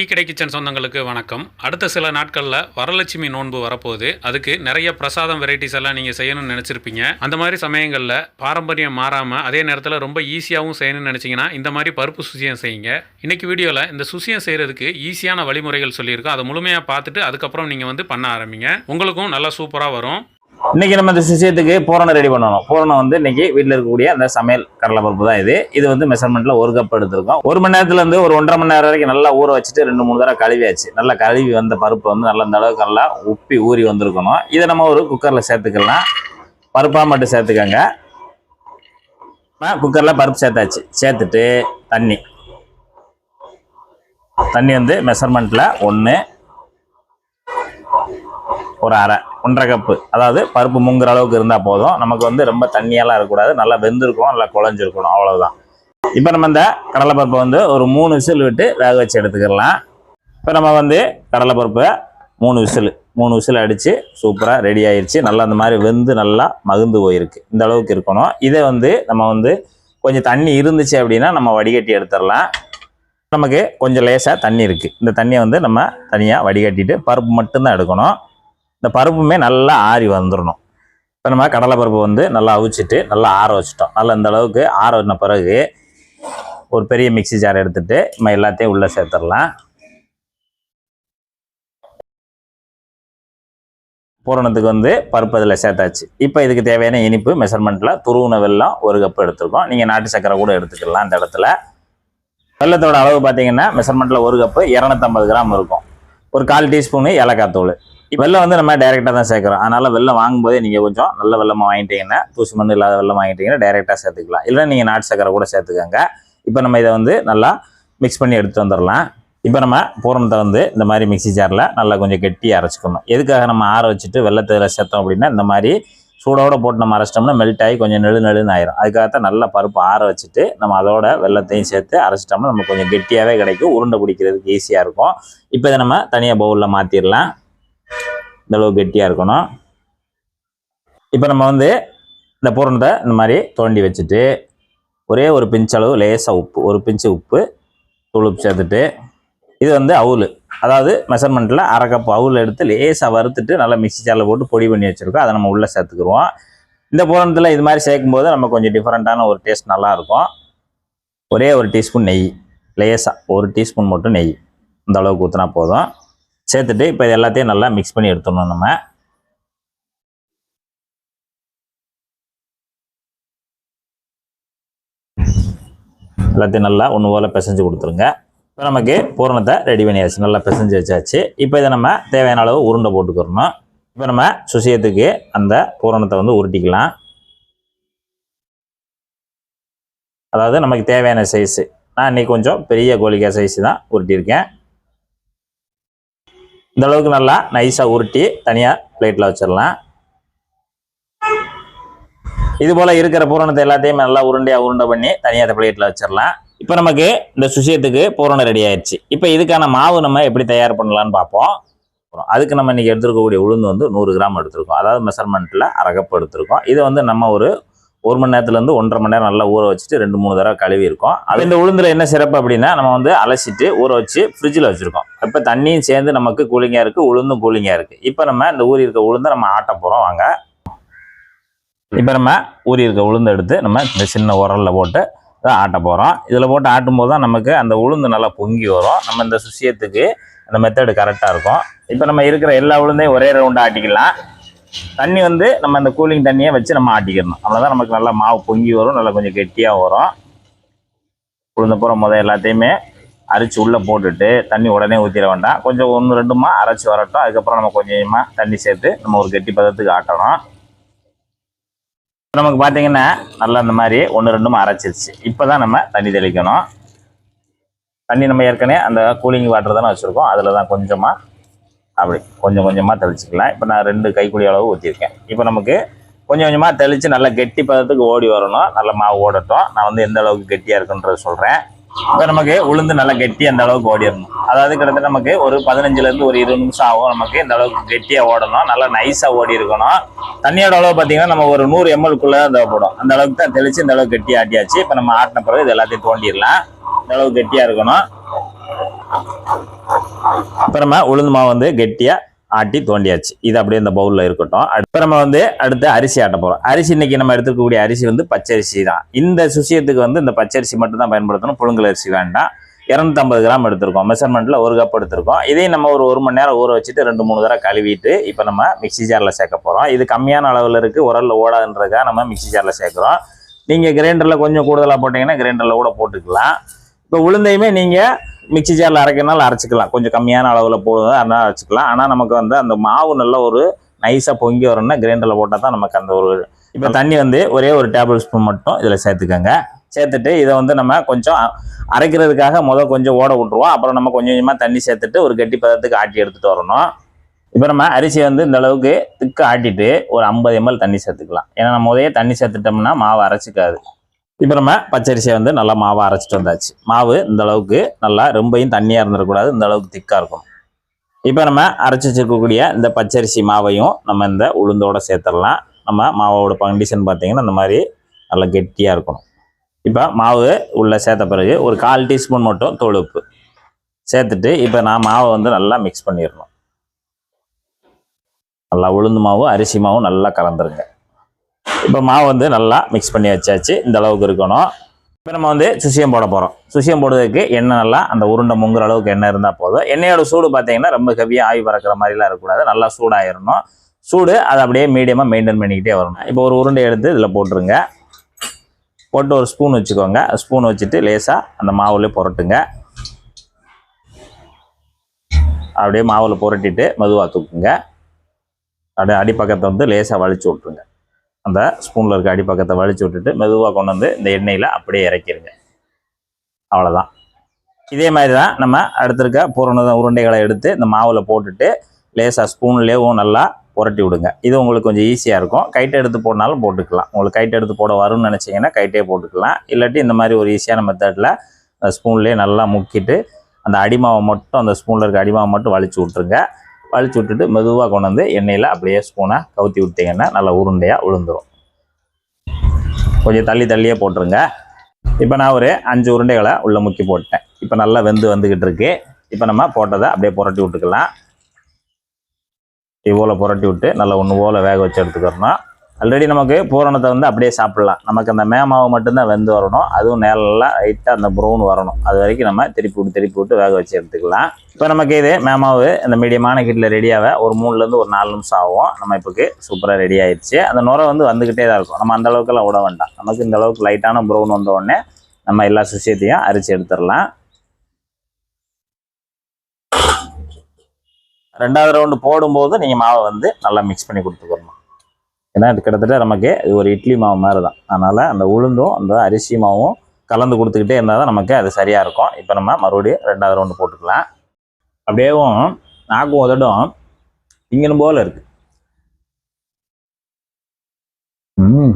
Tea கடை kitchen சொந்தங்களுக்கு வணக்கம். அடுத்த சில நாட்களில் வரலட்சுமி நோன்பு வரப்போகுது. அதுக்கு நிறைய பிரசாதம் வெரைட்டிஸ் எல்லாம் நீங்கள் செய்யணும்னு நினச்சிருப்பீங்க. அந்த மாதிரி சமயங்களில் பாரம்பரியம் மாறாமல் அதே நேரத்தில் ரொம்ப ஈஸியாகவும் செய்யணும்னு நினச்சிங்கன்னா இந்த மாதிரி பருப்பு சுசியம் செய்யுங்க. இன்றைக்கி வீடியோவில் இந்த சுசியம் செய்கிறதுக்கு ஈஸியான வழிமுறைகள் சொல்லியிருக்கோம். அதை முழுமையாக பார்த்துட்டு அதுக்கப்புறம் நீங்கள் வந்து பண்ண ஆரம்பிங்க. உங்களுக்கும் நல்லா சூப்பராக வரும். இன்னைக்கு நம்ம இந்த விஷயத்துக்கு பூரணம் ரெடி பண்ணணும். பூரணம் வந்து இன்னைக்கு வீட்டில் இருக்கக்கூடிய அந்த சமையல் கடலைப்பருப்பு தான் இது. இது வந்து மெஷர்மெண்ட்ல ஒரு கப் எடுத்திருக்கோம். ஒரு மணி நேரத்துல இருந்து ஒரு ஒன்றரை மணி நேரம் வரைக்கும் நல்லா ஊற வச்சுட்டு ரெண்டு மூணு தடவை கழுவியாச்சு. நல்லா கழுவி வந்த பருப்பு வந்து நல்லா இந்த அளவுக்கு நல்லா உப்பி ஊறி வந்திருக்கணும். இதை நம்ம ஒரு குக்கர்ல சேர்த்துக்கலாம். பருப்பா மட்டும் சேர்த்துக்கோங்க. குக்கர்ல பருப்பு சேர்த்தாச்சு. சேர்த்துட்டு தண்ணி. தண்ணி வந்து மெஷர்மெண்ட்ல ஒன்று ஒரு அரை. ஒன்றரை கப்பு அதாவது பருப்பு முங்குற அளவுக்கு இருந்தால் போதும். நமக்கு வந்து ரொம்ப தண்ணியெல்லாம் இருக்கக்கூடாது. நல்லா வெந்திருக்கணும் நல்லா குழஞ்சிருக்கணும். அவ்வளோதான் இப்போ நம்ம இந்த கடலைப்பருப்பை வந்து ஒரு மூணு விசில் விட்டு வேக வச்சு எடுத்துக்கிடலாம். இப்போ நம்ம வந்து கடலைப்பருப்பை மூணு விசில் மூணு விசில் அடித்து சூப்பராக ரெடி ஆயிடுச்சு நல்லா அந்த மாதிரி வெந்து நல்லா மகுந்து போயிருக்கு. இந்த அளவுக்கு இருக்கணும். இதை வந்து நம்ம வந்து கொஞ்சம் தண்ணி இருந்துச்சு அப்படின்னா நம்ம வடிகட்டி எடுத்துடலாம். நமக்கு கொஞ்சம் லேசாக தண்ணி இருக்குது இந்த தண்ணியை வந்து நம்ம தனியாக வடிகட்டிட்டு பருப்பு மட்டும்தான் எடுக்கணும். இந்த பருப்புமே நல்லா ஆறி வந்துடணும் இப்போ நம்ம கடலை பருப்பு வந்து நல்லா அவிச்சிட்டு நல்லா ஆற வச்சிட்டோம். நல்லா இந்த அளவுக்கு ஆற வந்த பிறகு ஒரு பெரிய மிக்ஸி ஜார் எடுத்துட்டு நம்ம எல்லாத்தையும் உள்ளே சேர்த்துடலாம். பூரணத்துக்கு வந்து பருப்பு அதில் சேர்த்தாச்சு. இப்போ இதுக்கு தேவையான இனிப்பு மெஷர்மெண்ட்டில் துருவுன வெல்லம் ஒரு கப்பு எடுத்துருக்கோம். நீங்கள் நாட்டு சக்கரை கூட எடுத்துக்கலாம் அந்த இடத்துல. வெள்ளத்தோட அளவு பார்த்தீங்கன்னா மெஷர்மெண்ட்டில் ஒரு கப்பு இரநூத்தம்பது கிராம் இருக்கும். ஒரு கால் டீஸ்பூனு ஏலக்காய் தூள். வெள்ளம் வந்து நம்ம டைரெக்டாக தான் சேர்க்குறோம். அதனால் வெள்ளம் வாங்கும்போதே நீங்கள் கொஞ்சம் நல்ல வெள்ளமாக வாங்கிட்டீங்கன்னா தூசி மண் இல்லாத வெள்ளம் வாங்கிட்டீங்கன்னா டைரெக்டாக சேர்த்துக்கலாம். இல்லை நீங்கள் நாட்டு சக்கரை கூட சேர்த்துக்கோங்க. இப்போ நம்ம இதை வந்து நல்லா மிக்ஸ் பண்ணி எடுத்து வந்துடலாம் இப்போ நம்ம பூரணத்தை வந்து இந்த மாதிரி மிக்ஸி ஜாரில் நல்லா கொஞ்சம் கெட்டியாக அரைச்சிக்கணும். எதுக்காக நம்ம ஆற வச்சுட்டு வெள்ளத்தில் சேர்த்தோம் அப்படின்னா இந்த மாதிரி சூடோடு போட்டு நம்ம அரைச்சிட்டோம்னா மெல்ட் ஆகி கொஞ்சம் நெழு நெழுன்னு ஆயிரும். அதுக்காகத்தான் நல்லா பருப்பு ஆற வச்சுட்டு நம்ம அதோட வெள்ளத்தையும் சேர்த்து அரைச்சிட்டோம்னா நம்ம கொஞ்சம் கெட்டியாகவே கிடைக்கும். உருண்டை பிடிக்கிறதுக்கு ஈஸியாக இருக்கும். இப்போ இதை நம்ம தனியாக பவுலில் மாற்றிடலாம் இந்தளவு கெட்டியாக இருக்கணும். இப்போ நம்ம வந்து இந்த பூரணத்தை இந்த மாதிரி தோண்டி வச்சுட்டு ஒரே ஒரு பிஞ்ச் அளவு லேசாக உப்பு ஒரு பிஞ்சு உப்பு துளுப்பு சேர்த்துட்டு இது வந்து அவுல். அதாவது மெஷர்மெண்ட்டில் அரை கப் அவுல் எடுத்து லேசாக வறுத்துட்டு நல்லா மிக்ஸி ஜாரில் போட்டு பொடி பண்ணி வச்சுருக்கோம். அதை நம்ம உள்ளே சேர்த்துக்குருவோம். இந்த பூரணத்தில் இது மாதிரி சேர்க்கும்போது நம்ம கொஞ்சம் டிஃப்ரெண்ட்டான ஒரு டேஸ்ட் நல்லா இருக்கும் ஒரே ஒரு டீஸ்பூன் நெய். லேசாக ஒரு டீஸ்பூன் மட்டும் நெய். இந்த அளவுக்கு ஊற்றினா போதும். சேர்த்துட்டு இப்போ இது எல்லாத்தையும் நல்லா மிக்ஸ் பண்ணி எடுத்துடணும் நம்ம. எல்லாத்தையும் நல்லா ஒன்று போல் பிசைஞ்சு கொடுத்துருங்க. இப்போ நமக்கு பூரணத்தை ரெடி பண்ணியாச்சு. நல்லா பிசைஞ்சு வச்சாச்சு. இப்போ இதை நம்ம தேவையான அளவு உருண்டை போட்டுக்கிறணும். இப்போ நம்ம சுசியத்துக்கு அந்த பூரணத்தை வந்து உருட்டிக்கலாம். அதாவது நமக்கு தேவையான சைஸு நான் இன்னைக்கு கொஞ்சம் பெரிய கோழிக்காய் சைஸ் தான் உருட்டியிருக்கேன். இந்த அளவுக்கு நல்லா நைஸாக உருட்டி தனியாக பிளேட்டில் வச்சிடலாம். இது போல் இருக்கிற பூரணத்தை எல்லாத்தையும் நல்லா உருண்டையாக உருண்டை பண்ணி தனியாக பிளேட்டில் வச்சிடலாம். இப்போ நமக்கு இந்த சுஷியத்துக்கு பூரணம் ரெடி ஆயிடுச்சு இப்போ இதுக்கான மாவு நம்ம எப்படி தயார் பண்ணலாம்னு பார்ப்போம். அதுக்கு நம்ம இன்னைக்கு எடுத்துருக்கக்கூடிய உளுந்து வந்து நூறு கிராம் எடுத்திருக்கோம். அதாவது மெஷர்மெண்ட்டில் அரை கப் எடுத்திருக்கோம். இதை வந்து நம்ம ஒரு ஒரு மணி நேரத்துலேருந்து ஒன்றரை மணி நேரம் நல்லா ஊற வச்சுட்டு ரெண்டு மூணு தடவை கழுவி இருக்கோம். அது இந்த உளுந்தில் என்ன சிறப்பு அப்படின்னா நம்ம வந்து அலசிட்டு ஊற வச்சு ஃப்ரிட்ஜில் வச்சுருக்கோம். இப்போ தண்ணியும் சேர்ந்து நமக்கு கூலிங்காக இருக்குது உளுந்தும் கூலிங்காக இருக்குது இப்போ நம்ம இந்த ஊறி இருக்க உளுந்தை நம்ம ஆட்ட போகிறோம் வாங்க. இப்போ நம்ம ஊறி இருக்க உளுந்து எடுத்து நம்ம இந்த சின்ன உரலில் போட்டு தான் ஆட்ட போகிறோம் இதில் போட்டு ஆட்டும் போது தான் நமக்கு அந்த உளுந்து நல்லா பொங்கி வரும். நம்ம இந்த சுசியத்துக்கு அந்த மெத்தடு கரெக்டாக இருக்கும். இப்போ நம்ம இருக்கிற எல்லா உளுந்தையும் ஒரே ரவுண்டாக ஆட்டிக்கலாம். தண்ணி வந்து நம்ம அந்த கூலிங் தண்ணியை வச்சு நம்ம ஆட்டிக்கிறணும். அவ்வளோதான் நமக்கு நல்லா மாவு பொங்கி வரும் நல்லா கொஞ்சம் கெட்டியாக வரும். உளுந்த முதல் முத எல்லாத்தையுமே அரிச்சு உள்ளே போட்டுட்டு தண்ணி உடனே ஊற்றிட வேண்டாம். கொஞ்சம் ஒன்று ரெண்டுமா அரைச்சி வரட்டும். அதுக்கப்புறம் நம்ம கொஞ்சமாக தண்ணி சேர்த்து நம்ம ஒரு கெட்டி பதத்துக்கு ஆட்டணும். நமக்கு பார்த்தீங்கன்னா நல்லா அந்த மாதிரி ஒன்று ரெண்டுமா அரைச்சிருச்சு. இப்போ தான் நம்ம தண்ணி தெளிக்கணும். தண்ணி நம்ம ஏற்கனவே அந்த கூலிங் வாட்டர் தானே வச்சுருக்கோம். அதில் தான் கொஞ்சமாக அப்படி கொஞ்சம் கொஞ்சமாக தெளிச்சுக்கலாம். இப்போ நான் ரெண்டு கைக்குழி அளவு ஊற்றிருக்கேன் இப்போ நமக்கு கொஞ்சம் கொஞ்சமாக தெளித்து நல்லா கெட்டி பதத்துக்கு ஓடி வரணும். நல்ல மாவு ஓடட்டும். நான் வந்து எந்த அளவுக்கு கெட்டியாக இருக்குன்றது சொல்கிறேன் இப்போ நமக்கு உளுந்து நல்லா கெட்டி அந்த அளவுக்கு ஓடிடணும். அதாவது கிட்டத்தட்ட நமக்கு ஒரு பதினஞ்சுலேருந்து ஒரு இருபது நிமிஷம் ஆகும். நமக்கு இந்த அளவுக்கு கெட்டியாக ஓடணும். நல்லா நைஸாக ஓடி இருக்கணும். தண்ணியோட அளவு பார்த்தீங்கன்னா நம்ம ஒரு நூறு எம்எல்குள்ளே தேவைப்படும் அந்த அளவுக்கு தான் தெளித்து இந்த அளவுக்கு கெட்டி ஆட்டியாச்சு. இப்போ நம்ம ஆட்டின பிறகு இது எல்லாத்தையும் தோண்டிடலாம். இந்த அளவுக்கு கெட்டியாக இருக்கணும். இப்போ நம்ம உளுந்து மாவு வந்து கெட்டியாக ஆட்டி தோண்டியாச்சு. இது அப்படியே இந்த பவுலில் இருக்கட்டும். இப்போ நம்ம வந்து அடுத்து அரிசி ஆட்ட போகிறோம் அரிசி இன்னைக்கு நம்ம எடுத்துக்கக்கூடிய அரிசி வந்து பச்சரிசி தான். இந்த சுசியத்துக்கு வந்து இந்த பச்சரிசி மட்டும் தான் பயன்படுத்தணும். புழுங்கல் அரிசி வேண்டாம். இரநூத்தம்பது கிராம் எடுத்திருக்கோம். மெஷர்மெண்ட்டில் ஒரு கப் எடுத்திருக்கோம். இதையும் நம்ம ஒரு ஒரு மணி நேரம் ஊற வச்சுட்டு ரெண்டு மூணு தடவை கழுவிட்டு இப்போ நம்ம மிக்ஸி ஜாரில் சேர்க்க போகிறோம் இது கம்மியான அளவில் இருக்குது உரலில் ஓடாதுன்றதுக்காக நம்ம மிக்ஸி ஜாரில் சேர்க்குறோம். நீங்கள் கிரைண்டரில் கொஞ்சம் கூடுதலாக போட்டிங்கன்னா கிரைண்டரில் கூட போட்டுக்கலாம். இப்போ உளுந்தையுமே நீங்கள் மிக்ஸி ஜாரில் அரைக்கனாலும் அரைச்சிக்கலாம். கொஞ்சம் கம்மியான அளவில் போடுவது அதனால் அரைச்சிக்கலாம். ஆனால் நமக்கு வந்து அந்த மாவு நல்ல ஒரு நைஸாக பொங்கி வரணும்னா கிரைண்டரில் போட்டால் தான் நமக்கு அந்த ஒரு இப்போ தண்ணி வந்து ஒரே ஒரு டேபிள் ஸ்பூன் மட்டும் இதில் சேர்த்துக்கோங்க. சேர்த்துட்டு இதை வந்து நம்ம கொஞ்சம் அரைக்கிறதுக்காக முதல் கொஞ்சம் ஓட விட்ருவோம் அப்புறம் நம்ம கொஞ்சம் கொஞ்சமாக தண்ணி சேர்த்துட்டு ஒரு கெட்டி பதத்துக்கு ஆட்டி எடுத்துகிட்டு வரணும். இப்போ நம்ம அரிசி வந்து இந்த அளவுக்கு திக்கு ஆட்டிட்டு ஒரு ஐம்பது எம்எல் தண்ணி சேர்த்துக்கலாம். ஏன்னா நம்ம முதலே தண்ணி சேர்த்துட்டோம்னா மாவு அரைச்சிக்காது. இப்போ நம்ம பச்சரிசியை வந்து நல்லா மாவை அரைச்சிட்டு வந்தாச்சு. மாவு இந்த அளவுக்கு நல்லா ரொம்பையும் தண்ணியாக இருந்துடக்கூடாது இந்த அளவுக்கு திக்காக இருக்கும் இப்போ நம்ம அரைச்சி வச்சிருக்கக்கூடிய இந்த பச்சரிசி மாவையும் நம்ம இந்த உளுந்தோட சேர்த்துடலாம். நம்ம மாவோட கண்டிஷன் பார்த்தீங்கன்னா இந்த மாதிரி நல்லா கெட்டியாக இருக்கணும். இப்போ மாவு உள்ளே சேர்த்த பிறகு ஒரு கால் டீஸ்பூன் மட்டும் தொழுப்பு சேர்த்துட்டு இப்போ நான் மாவை வந்து நல்லா மிக்ஸ் பண்ணிடணும். நல்லா உளுந்து மாவும் அரிசி மாவும் நல்லா கலந்துருங்க. இப்போ மாவு வந்து நல்லா மிக்ஸ் பண்ணி வச்சாச்சு. இந்த அளவுக்கு இருக்கணும். இப்போ நம்ம வந்து சுசியம் போட போகிறோம் சுசியம் போடுறதுக்கு எண்ணெய் நல்லா அந்த உருண்டை முங்குற அளவுக்கு எண்ணெய் இருந்தால் போதும். எண்ணெயோட சூடு பார்த்தீங்கன்னா ரொம்ப ஹெவியாக ஆவி பறக்கிற மாதிரிலாம் இருக்கக்கூடாது. நல்லா சூடாகிடணும் சூடு அதை அப்படியே மீடியமாக மெயின்டைன் பண்ணிக்கிட்டே வரணும். இப்போ ஒரு உருண்டை எடுத்து இதில் போட்டுருங்க. போட்டு ஒரு ஸ்பூன் வச்சுக்கோங்க. ஸ்பூன் வச்சுட்டு லேசாக அந்த மாவுலேயே புரட்டுங்க. அப்படியே மாவில் புரட்டிட்டு மெதுவாக தூக்குங்க. அப்படியே அடிப்பக்கத்தை வந்து லேசாக வலிச்சு விட்ருங்க அந்த ஸ்பூனில் இருக்க அடிப்பக்கத்தை வலிச்சு விட்டுட்டு மெதுவாக கொண்டு வந்து இந்த எண்ணெயில் அப்படியே இறக்கிடுங்க அவ்வளோதான் இதே மாதிரி தான் நம்ம அடுத்திருக்க பூரண உருண்டைகளை எடுத்து இந்த மாவில் போட்டுட்டு லேசாக ஸ்பூன்லேயும் நல்லா புரட்டி விடுங்க. இது உங்களுக்கு கொஞ்சம் ஈஸியாக இருக்கும். கைட்டை எடுத்து போடனாலும் போட்டுக்கலாம். உங்களுக்கு கைட்டை எடுத்து போட வரும்னு நினச்சிங்கன்னா கைட்டே போட்டுக்கலாம். இல்லாட்டி இந்த மாதிரி ஒரு ஈஸியான மெத்தடில் அந்த ஸ்பூன்லேயே நல்லா முக்கிட்டு அந்த அடிமாவை மட்டும் அந்த ஸ்பூனில் இருக்க அடிமாவை மட்டும் வலிச்சு விட்ருங்க வலிச்சு விட்டுட்டு மெதுவாக கொண்டு வந்து எண்ணெயில் அப்படியே ஸ்பூனை கவுத்தி விட்டிங்கன்னா நல்லா உருண்டையாக விழுந்துடும் கொஞ்சம் தள்ளி தள்ளியே போட்டுருங்க. இப்போ நான் ஒரு அஞ்சு உருண்டைகளை உள்ளே முக்கி போட்டேன் இப்போ நல்லா வெந்து வந்துக்கிட்டு இருக்கு. இப்போ நம்ம போட்டதை அப்படியே புரட்டி விட்டுக்கலாம். இவ்வளோ புரட்டி விட்டு நல்லா ஒன்று போல் வேக வச்சு எடுத்துக்கிறோம் ஆல்ரெடி நமக்கு பூரணத்தை வந்து அப்படியே சாப்பிடலாம். நமக்கு அந்த மேமாவை மட்டும்தான் வெந்து வரணும். அதுவும் நேரெல்லாம் லைட்டாக அந்த ப்ரௌன் வரணும். அது வரைக்கும் நம்ம திருப்பி விட்டு திருப்பி விட்டு வேக வச்சு எடுத்துக்கலாம். இப்போ நமக்கு இது மேமாவு இந்த மீடியமான கிட்டில் ரெடியாக ஒரு மூணுலேருந்து ஒரு நாலு நிமிஷம் ஆகும். நம்ம இப்போக்கு சூப்பராக ரெடி ஆயிடுச்சு. அந்த நுரை வந்து வந்துக்கிட்டே தான் இருக்கும். நம்ம அந்த அளவுக்குலாம் விட வேண்டாம். நமக்கு இந்த அளவுக்கு லைட்டான ப்ரௌன் வந்த உடனே நம்ம எல்லா சுசியத்தையும் அரிச்சு எடுத்துடலாம். ரெண்டாவது ரவுண்டு போடும்போது நீங்கள் மாவை வந்து நல்லா மிக்ஸ் பண்ணி கொடுத்துக்கணும். ஏன்னா இது கிட்டத்தட்ட நமக்கு இது ஒரு இட்லி மாவு மாதிரி தான் அதனால் அந்த உளுந்தும் அந்த அரிசி மாவும் கலந்து கொடுத்துக்கிட்டே இருந்தால் தான் நமக்கு அது சரியாக இருக்கும். இப்போ நம்ம மறுபடியும் ரெண்டாவது ரவுண்டு போட்டுக்கலாம். அப்படியேவும் நாக்கும் உதடும். இங்கனும் போல இருக்கு. ம்.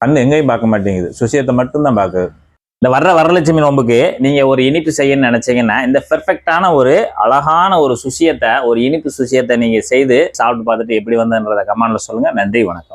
கண்ணு எங்கேயும் பார்க்க மாட்டேங்குது. சுசியத்தை மட்டும்தான் பார்க்குது. இந்த வர்ற வரலட்சுமி நோம்புக்கு நீங்க ஒரு இனிப்பு செய்யணும்னு நினைச்சீங்கன்னா இந்த பெர்ஃபெக்டான ஒரு அழகான ஒரு சுசியத்தை ஒரு இனிப்பு சுசியத்தை நீங்க செய்து சாப்பிட்டு பார்த்துட்டு எப்படி வந்ததுன்றத கமெண்ட்ல சொல்லுங்க. நன்றி வணக்கம்.